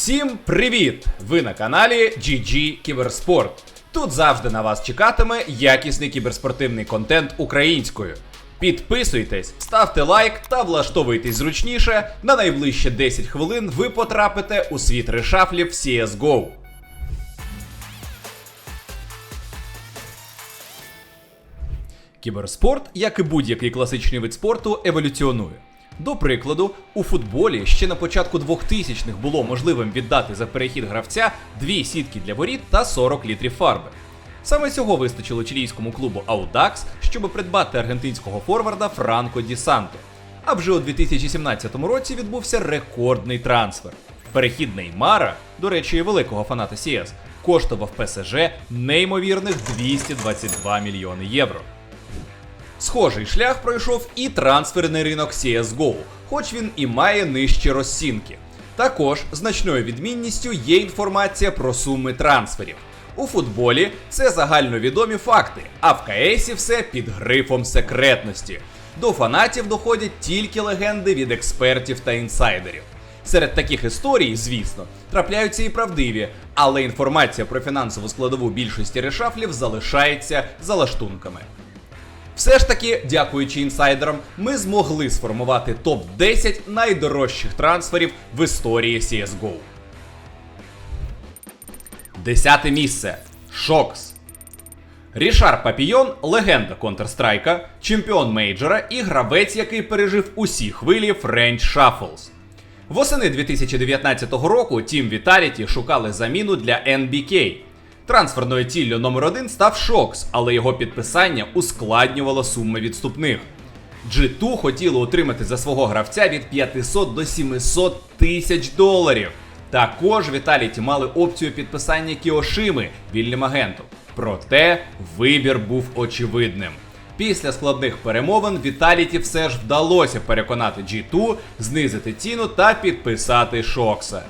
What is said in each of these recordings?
Всім привіт! Ви на каналі GG Кіберспорт. Тут завжди на вас чекатиме якісний кіберспортивний контент українською. Підписуйтесь, ставте лайк та влаштовуйтесь зручніше. На найближче 10 хвилин ви потрапите у світ решафлів CSGO. Кіберспорт, як і будь-який класичний вид спорту, еволюціонує. До прикладу, у футболі ще на початку 2000-х було можливим віддати за перехід гравця дві сітки для воріт та 40 літрів фарби. Саме цього вистачило чилійському клубу Audax, щоб придбати аргентинського форварда Франко Ді Санто. А вже у 2017 році відбувся рекордний трансфер. Перехід Неймара, до речі, великого фаната CS, коштував ПСЖ неймовірних 222 мільйони євро. Схожий шлях пройшов і трансферний ринок CSGO, хоч він і має нижчі розцінки. Також значною відмінністю є інформація про суми трансферів. У футболі це загальновідомі факти, а в КСі все під грифом секретності. До фанатів доходять тільки легенди від експертів та інсайдерів. Серед таких історій, звісно, трапляються і правдиві, але інформація про фінансову складову більшості решафлів залишається за лаштунками. Все ж таки, дякуючи інсайдерам, ми змогли сформувати топ-10 найдорожчих трансферів в історії CSGO. Десяте місце. Шокс. Рішар Папійон легенда Counter-Strike, чемпіон мейджора і гравець, який пережив усі хвилі French Shuffles. Восени 2019 року Team Vitality шукали заміну для NBK. Трансферною ціллю номер один став Шокс, але його підписання ускладнювало суми відступних. G2 хотіли отримати за свого гравця від 500 до 700 тисяч доларів. Також Віталіті мали опцію підписання Кіошими вільним агентом. Проте вибір був очевидним. Після складних перемовин Віталіті все ж вдалося переконати G2 знизити ціну та підписати Шокса.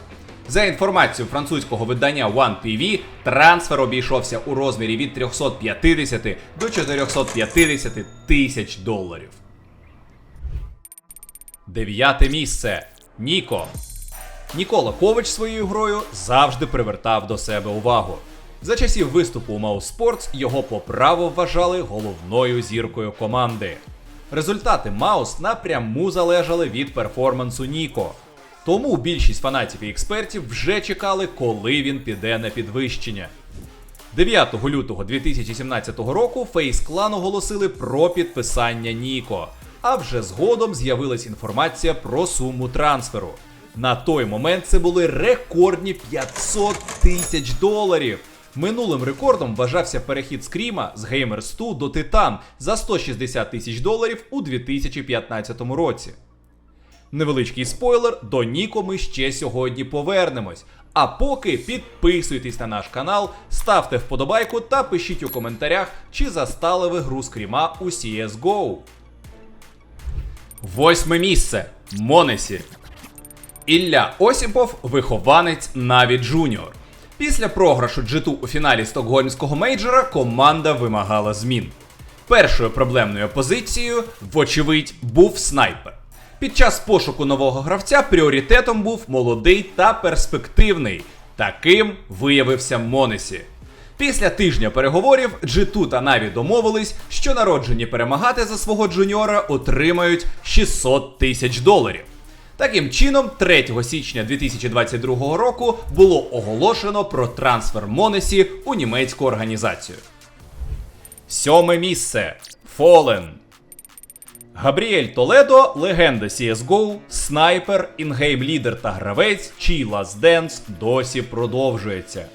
За інформацією французького видання OnePV, трансфер обійшовся у розмірі від 350 до 450 тисяч доларів. Дев'яте місце. Ніко. Нікола Ковач своєю грою завжди привертав до себе увагу. За часів виступу у Mouse Sports його по праву вважали головною зіркою команди. Результати Маус напряму залежали від перформансу Ніко. Тому більшість фанатів і експертів вже чекали, коли він піде на підвищення. 9 лютого 2017 року Face Clan оголосили про підписання Ніко. А вже згодом з'явилась інформація про суму трансферу. На той момент це були рекордні 500 тисяч доларів. Минулим рекордом вважався перехід Скріма з Gamers 2 до Titan за 160 тисяч доларів у 2015 році. Невеличкий спойлер, до Ніко ми ще сьогодні повернемось. А поки підписуйтесь на наш канал, ставте вподобайку та пишіть у коментарях, чи застали ви гру скріма у CSGO. Восьме місце. Монесі. Ілля Осіпов вихованець Наві Джуніор. Після програшу G2 у фіналі стокгольмського мейджора команда вимагала змін. Першою проблемною позицією, вочевидь, був снайпер. Під час пошуку нового гравця пріоритетом був молодий та перспективний. Таким виявився Монесі. Після тижня переговорів G2 та Наві домовились, що народжені перемагати за свого джуніора отримають 600 тисяч доларів. Таким чином, 3 січня 2022 року було оголошено про трансфер Монесі у німецьку організацію. Сьоме місце Fallen. Габріель Толедо легенда CSGO, снайпер, інгейм лідер та гравець, чий Last Dance досі продовжується.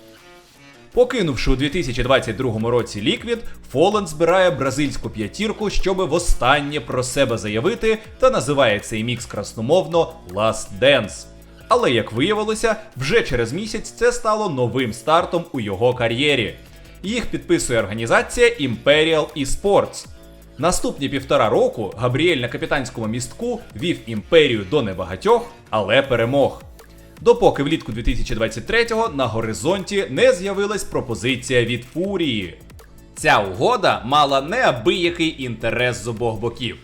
Покинувши у 2022 році Liquid, Fallen збирає бразильську п'ятірку, щоб востаннє про себе заявити, та називає цей мікс красномовно Last Dance. Але як виявилося, вже через місяць це стало новим стартом у його кар'єрі. Їх підписує організація Imperial Esports. Наступні півтора року Габріель на капітанському містку вів імперію до небагатьох, але перемог. Допоки влітку 2023-го на горизонті не з'явилась пропозиція від Фурії. Ця угода мала неабиякий інтерес з обох боків.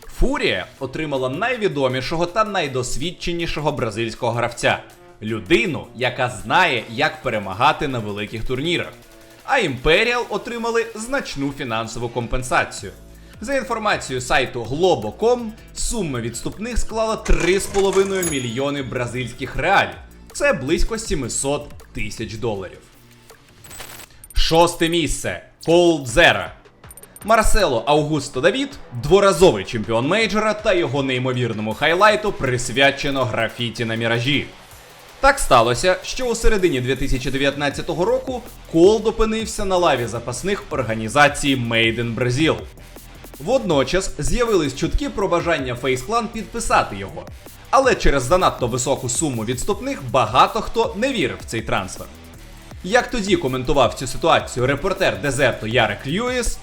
Фурія отримала найвідомішого та найдосвідченішого бразильського гравця. людину, яка знає, як перемагати на великих турнірах. А Imperial отримали значну фінансову компенсацію. За інформацією сайту Globo.com, сума відступних склала 3,5 мільйони бразильських реалів. Це близько 700 тисяч доларів. Шосте місце Zera. Марсело Аугусто Давід, дворазовий чемпіон мейджора та його неймовірному хайлайту присвячено графіті на міражі. Так сталося, що у середині 2019 року Колд опинився на лаві запасних організації Made in Brazil. Водночас з'явились чутки про бажання Фейсплан підписати його. Але через занадто високу суму відступних багато хто не вірив в цей трансфер. Як тоді коментував цю ситуацію репортер Дезерту Ярек Льюіс,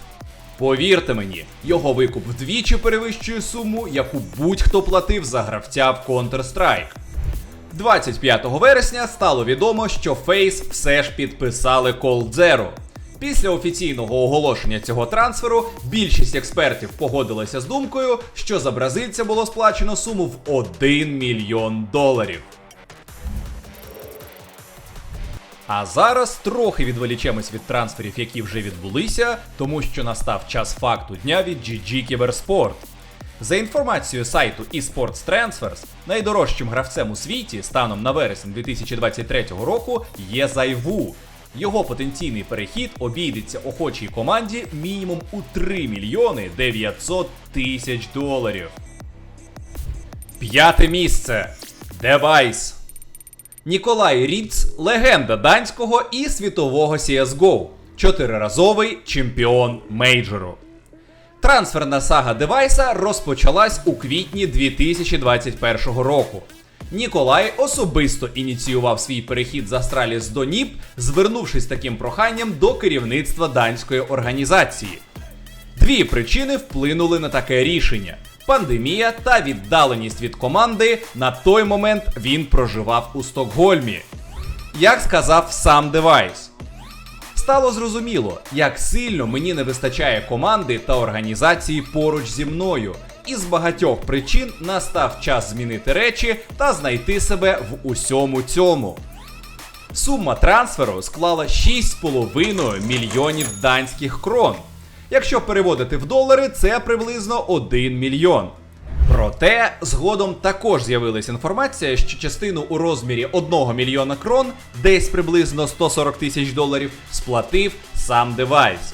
повірте мені, його викуп вдвічі перевищує суму, яку будь-хто платив за гравця в Counter-Strike. 25 вересня стало відомо, що Фейс все ж підписали Zero. Після офіційного оголошення цього трансферу більшість експертів погодилася з думкою, що за бразильця було сплачено суму в 1 мільйон доларів. А зараз трохи відволічемось від трансферів, які вже відбулися, тому що настав час факту дня від GG Кіберспорт. За інформацією сайту eSports Transfers, найдорожчим гравцем у світі станом на вересень 2023 року є Зайву. Його потенційний перехід обійдеться охочій команді мінімум у 3 мільйони 900 тисяч доларів. П'яте місце. Девайс. Ніколай Ріц легенда данського і світового CSGO. Чотириразовий чемпіон мейджору. Трансферна сага девайса розпочалась у квітні 2021 року. Ніколай особисто ініціював свій перехід з Астраліс до НІП, звернувшись таким проханням до керівництва данської організації. Дві причини вплинули на таке рішення: пандемія та віддаленість від команди. На той момент він проживав у Стокгольмі. Як сказав сам девайс. Стало зрозуміло, як сильно мені не вистачає команди та організації поруч зі мною, і з багатьох причин настав час змінити речі та знайти себе в усьому цьому. Сума трансферу склала 6,5 мільйонів данських крон. Якщо переводити в долари, це приблизно 1 мільйон. Проте згодом також з'явилася інформація, що частину у розмірі 1 мільйона крон, десь приблизно 140 тисяч доларів, сплатив сам девайс.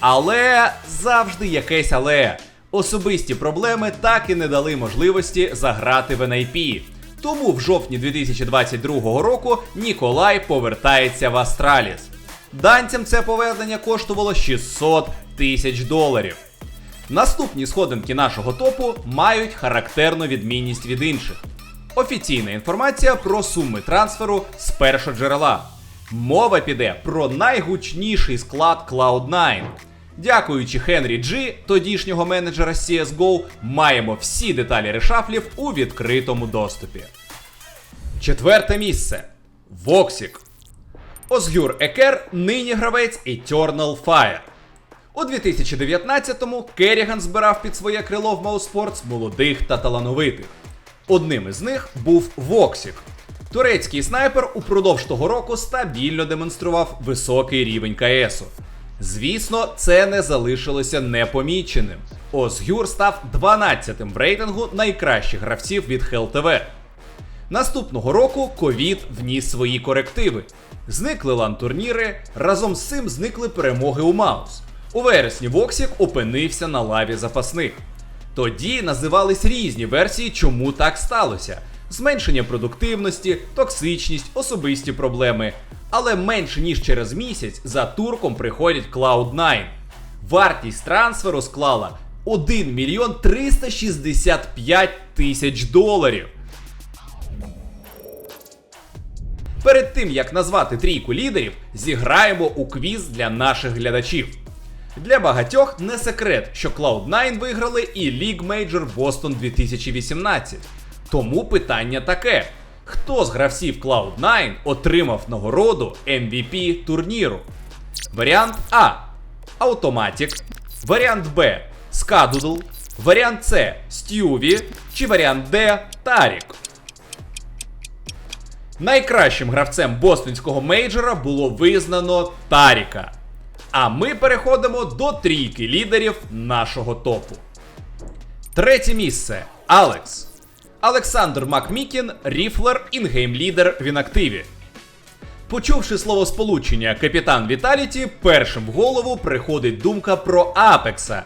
Але завжди якесь але. Особисті проблеми так і не дали можливості заграти в NIP. Тому в жовтні 2022 року Ніколай повертається в Астраліс. Данцям це повернення коштувало 600 тисяч доларів. Наступні сходинки нашого топу мають характерну відмінність від інших. Офіційна інформація про суми трансферу з першого джерела. Мова піде про найгучніший склад Cloud9. Дякуючи Хенрі Джі, тодішнього менеджера CSGO, маємо всі деталі решафлів у відкритому доступі. Четверте місце. Воксік. Озгюр Екер нині гравець Eternal Fire. У 2019-му Керріган збирав під своє крило в Мауспортс молодих та талановитих. Одним із них був Воксік. Турецький снайпер упродовж того року стабільно демонстрував високий рівень КСу. Звісно, це не залишилося непоміченим. Озгюр став 12-тим в рейтингу найкращих гравців від HLTV. Наступного року ковід вніс свої корективи. Зникли лан-турніри, разом з цим зникли перемоги у Маус. У вересні Воксік опинився на лаві запасних. Тоді називались різні версії, чому так сталося: зменшення продуктивності, токсичність, особисті проблеми. Але менше ніж через місяць за турком приходять Cloud9. Вартість трансферу склала 1 мільйон 365 тисяч доларів. Перед тим як назвати трійку лідерів, зіграємо у квіз для наших глядачів. Для багатьох не секрет, що Cloud9 виграли і League Major Boston 2018. Тому питання таке: хто з гравців Cloud9 отримав нагороду MVP турніру? Варіант А. Automatic. Варіант Б. Скадудл. Варіант С. Стюві. Чи варіант Д. Тарік. Найкращим гравцем бостонського мейджора було визнано Таріка. А ми переходимо до трійки лідерів нашого топу. Третє місце Алекс. Олександр Макмікін, ріфлер, інгейм лідер в інактиві. Почувши словосполучення капітан Віталіті, першим в голову приходить думка про Апекса.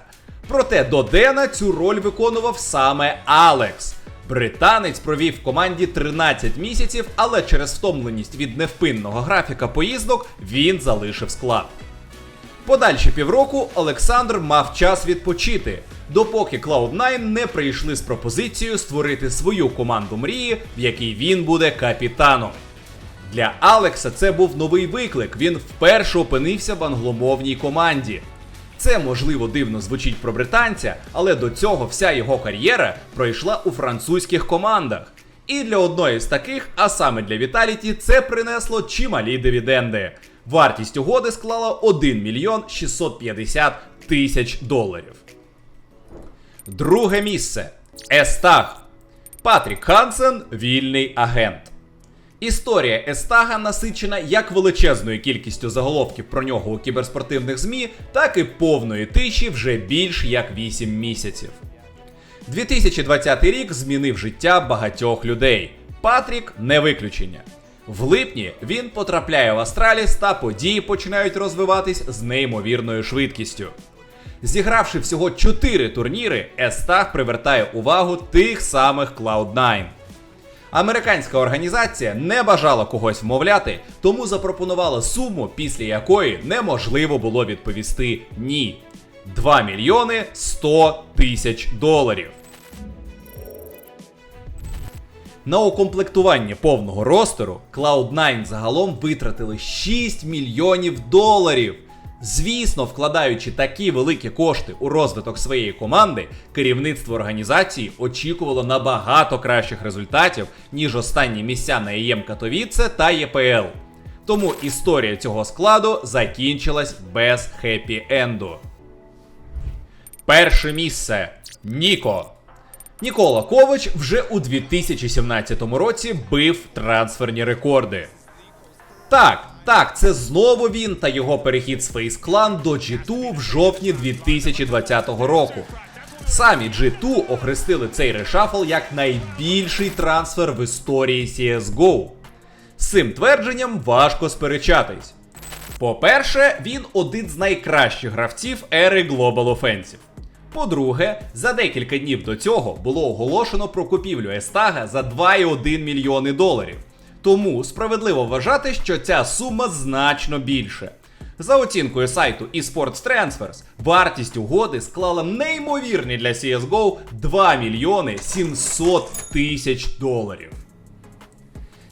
Проте до Дена цю роль виконував саме Алекс. Британець провів в команді 13 місяців, але через втомленість від невпинного графіка поїздок він залишив склад. Подальші півроку Олександр мав час відпочити, допоки Cloud9 не прийшли з пропозицією створити свою команду мрії, в якій він буде капітаном. Для Алекса це був новий виклик. Він вперше опинився в англомовній команді. Це можливо дивно звучить про британця, але до цього вся його кар'єра пройшла у французьких командах. І для одної з таких, а саме для Віталіті, це принесло чималі дивіденди. Вартість угоди склала 1 мільйон 650 тисяч доларів. Друге місце. Естаг. Патрік Хансен вільний агент. Історія Естага насичена як величезною кількістю заголовків про нього у кіберспортивних ЗМІ, так і повної тиші вже більш як 8 місяців. 2020 рік змінив життя багатьох людей. Патрік не виключення. В липні він потрапляє в Астраліс та події починають розвиватись з неймовірною швидкістю. Зігравши всього 4 турніри, Естаг привертає увагу тих самих Cloud9. Американська організація не бажала когось вмовляти, тому запропонувала суму, після якої неможливо було відповісти ні. 2 мільйони 100 тисяч доларів. На укомплектування повного ростеру Cloud9 загалом витратили 6 мільйонів доларів. Звісно, вкладаючи такі великі кошти у розвиток своєї команди, керівництво організації очікувало набагато кращих результатів, ніж останні місця на ЄМ Катовіце та ЄПЛ. Тому історія цього складу закінчилась без хеппі-енду. Перше місце Ніко. Нікола Ковач вже у 2017 році бив трансферні рекорди. Так, так, це знову він та його перехід з Face Clan до G2 в жовтні 2020 року. Самі G2 охрестили цей решафл як найбільший трансфер в історії CSGO. З цим твердженням важко сперечатись. По-перше, він один з найкращих гравців ери Global Offensive. По-друге, за декілька днів до цього було оголошено про купівлю Естага за 2,1 мільйони доларів. Тому справедливо вважати, що ця сума значно більше. За оцінкою сайту eSports Transfers, вартість угоди склала неймовірні для CSGO 2 мільйони 700 тисяч доларів.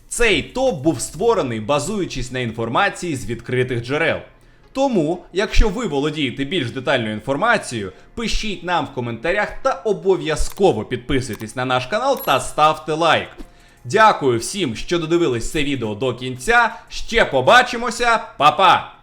Цей топ був створений базуючись на інформації з відкритих джерел. Тому, якщо ви володієте більш детальною інформацією, пишіть нам в коментарях та обов'язково підписуйтесь на наш канал та ставте лайк. Дякую всім, що додивились це відео до кінця. Ще побачимося, Па-па!